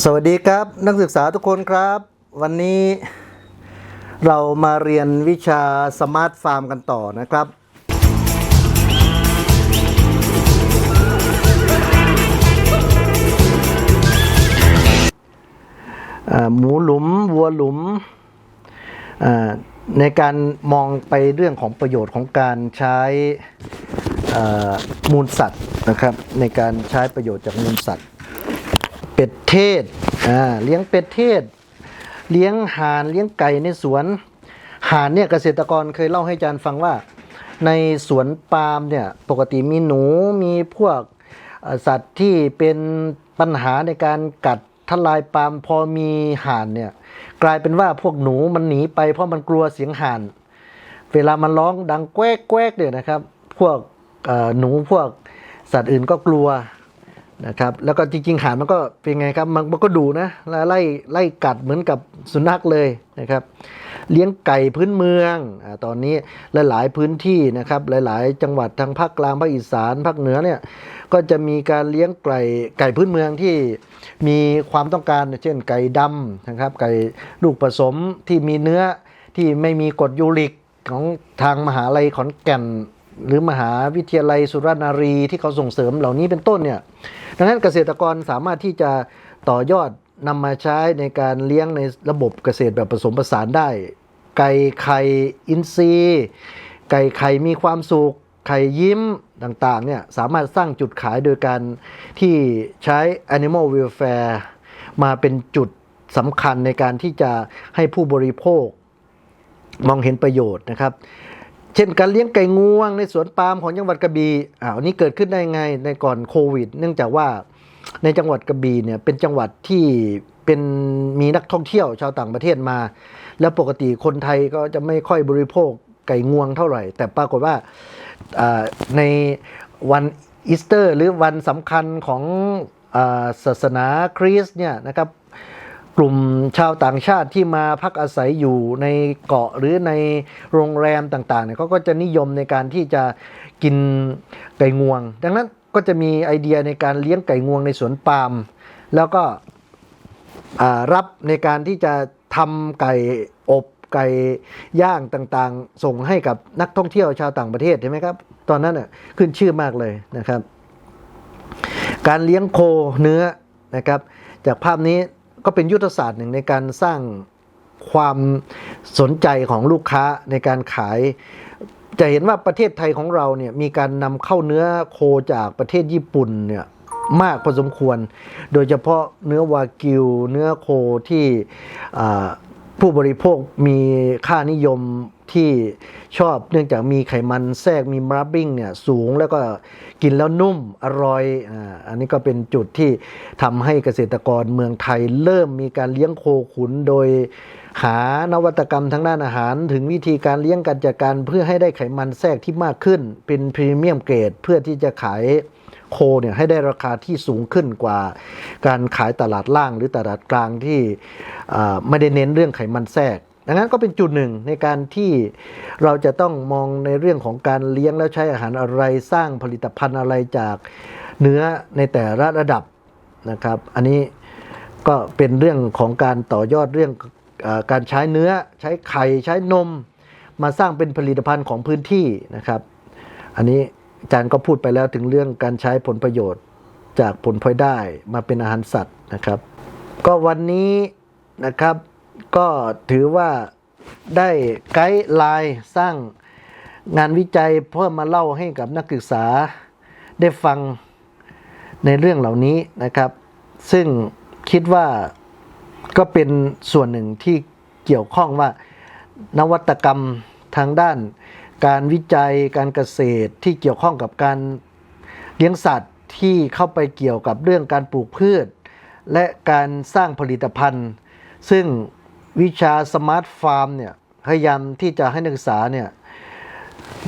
สวัสดีครับนักศึกษาทุกคนครับ วันนี้เรามาเรียนวิชาสมาร์ทฟาร์มกันต่อนะครับ หมูหลุมวัวหลุม ในการมองไปเรื่องของประโยชน์ของการใช้มูลสัตว์นะครับ ในการใช้ประโยชน์จากมูลสัตว์ เป็ดเทศอ่าเลี้ยงเป็ดเทศ เลี้ยงห่านเลี้ยงไก่ในสวนห่านเนี่ยเกษตรกรเคยเล่าให้อาจารย์ฟังว่า ในสวนปาล์มเนี่ยปกติมีหนูมีพวกสัตว์ที่เป็นปัญหาในการกัดทลายปาล์มพอมีห่านเนี่ยกลายเป็นว่าพวกหนูมันหนีไปเพราะมันกลัวเสียงห่าน เวลามันร้องดังแกวกแกวกเนี่ยนะครับ พวกหนูพวกสัตว์อื่นก็กลัว นะครับแล้วก็จริงๆหานมันก็เป็นไงครับมันมันก็ดุนะแล้วไล่ไล่กัดเหมือนกับสุนัขเลยนะครับเลี้ยงไก่พื้นเมืองอตอนนี้หลายๆพื้นที่นะครับหลายๆ จังหวัดทางภาคกลางภาคอีสานภาคเหนือเนี่ยก็จะมีการเลี้ยงไก่ไก่พื้นเมืองที่มีความต้องการเช่นไก่ดำนะครับไก่ลูกผสมที่มีเนื้อที่ไม่มีกรดยูริกของทางมหาลัยขอนแก่น หรือมหาวิทยาลัยสุรนารีที่เขาส่งเสริมเหล่านี้เป็นต้นเนี่ยดังนั้นเกษตรกรสามารถที่จะต่อยอดนำมาใช้ในการเลี้ยงในระบบเกษตรแบบผสมผสานได้ ไก่ไข่อินทรีย์ ไก่ไข่มีความสุขไข่ยิ้มต่างๆเนี่ยสามารถสร้างจุดขายโดยการที่ใช้ animal welfare มาเป็นจุดสำคัญในการที่จะให้ผู้บริโภคมองเห็นประโยชน์นะครับ เช่นการเลี้ยงไก่งวงในสวนปาล์มของจังหวัดกระบี่อ่าวอันนี้เกิดขึ้นได้ไงในก่อนโควิด เนื่องจากว่าในจังหวัดกระบี่เนี่ยเป็นจังหวัดที่เป็นมีนักท่องเที่ยวชาวต่างประเทศมา แล้วปกติคนไทยก็จะไม่ค่อยบริโภคไก่งวงเท่าไหร่ แต่ปรากฏว่าในวันอีสเตอร์ หรือวันสำคัญของศาสนาคริสต์เนี่ยนะครับ กลุ่มชาวต่างชาติที่มาพักอาศัยอยู่ในเกาะหรือในโรงแรมต่างๆเนี่ยเขาก็จะนิยมในการที่จะกินไก่งวง ดังนั้นก็จะมีไอเดียในการเลี้ยงไก่งวงในสวนปาล์มแล้วก็รับในการที่จะทำไก่อบไก่ย่างต่างๆ ส่งให้กับนักท่องเที่ยวชาวต่างประเทศใช่ไหมครับ ตอนนั้นน่ะขึ้นชื่อมากเลยนะครับ การเลี้ยงโคเนื้อนะครับ จากภาพนี้ ก็เป็นยุทธศาสตร์หนึ่งในการสร้างความสนใจของลูกค้าในการขาย จะเห็นว่าประเทศไทยของเราเนี่ยมีการนำเข้าเนื้อโคจากประเทศญี่ปุ่นเนี่ยมากพอสมควร โดยเฉพาะเนื้อวากิว เนื้อโคที่ผู้บริโภคมีค่านิยม ที่ชอบเนื่องจากมีไขมันแทรกมีมาร์บิ้งเนี่ยสูงแล้วก็กินแล้วนุ่มอร่อยอ่าอันนี้ก็เป็นจุดที่ทำให้เกษตรกรเมืองไทยเริ่มมีการเลี้ยงโคขุนโดยหานวัตกรรมทางด้านอาหาร ถึงวิธีการเลี้ยงการจัดการเพื่อให้ได้ไขมันแทรกที่มากขึ้น เป็นพรีเมียมเกรดเพื่อที่จะขายโคเนี่ยให้ได้ราคาที่สูงขึ้นกว่า การขายตลาดล่างหรือตลาดกลางที่อ่าไม่ได้เน้นเรื่องไขมันแทรก ดังนั้นก็เป็นจุดหนึ่งในการที่เราจะต้องมองในเรื่องของการเลี้ยงแล้วใช้อาหารอะไรสร้างผลิตภัณฑ์อะไรจากเนื้อในแต่ละระดับนะครับ อันนี้ก็เป็นเรื่องของการต่อยอดเรื่องอการใช้เนื้อใช้ไข่ใช้นม มาสร้างเป็นผลิตภัณฑ์ของพื้นที่นะครับ อันนี้อาจารย์ก็พูดไปแล้วถึงเรื่องการใช้ผลประโยชน์จากผลพลอยได้มาเป็นอาหารสัตว์นะครับ ก็วันนี้นะครับ ก็ถือว่าได้ไกด์ไลน์สร้างงานวิจัยเพื่อมาเล่าให้กับนักศึกษาได้ฟังในเรื่องเหล่านี้นะครับ ซึ่งคิดว่าก็เป็นส่วนหนึ่งที่เกี่ยวข้องว่านวัตกรรมทางด้าน การวิจัยการเกษตรที่เกี่ยวข้องกับการเลี้ยงสัตว์ที่เข้าไปเกี่ยวกับเรื่องการปลูกพืช และการสร้างผลิตภัณฑ์ ซึ่ง วิชาสมาร์ทฟาร์มเนี่ยพยายามที่จะให้นักศึกษาเนี่ย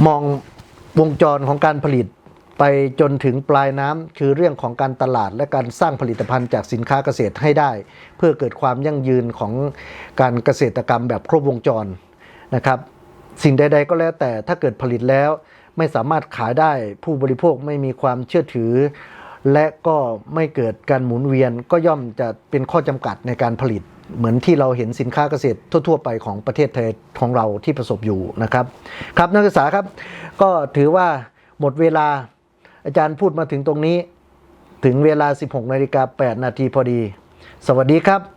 มองวงจรของการผลิตไปจนถึงปลายน้ำคือเรื่องของการตลาดและการสร้างผลิตภัณฑ์จากสินค้าเกษตรให้ได้ เพื่อเกิดความยั่งยืนของการเกษตรกรรมแบบครบวงจรนะครับ สิ่งใด ๆ ก็แล้วแต่ถ้าเกิดผลิตแล้วไม่สามารถขายได้ผู้บริโภคไม่มีความเชื่อถือ และก็ไม่เกิดการหมุนเวียนก็ย่อมจะเป็นข้อจำกัดในการผลิต เหมือนที่เราเห็นสินค้าเกษตรทั่ว ๆ ไปของประเทศไทยของเราที่ประสบอยู่นะครับ ครับนักศึกษาครับก็ถือว่าหมดเวลาอาจารย์พูดมาถึงตรงนี้ ถึงเวลา 16นาฬิกา8นาทีพอดี สวัสดีครับ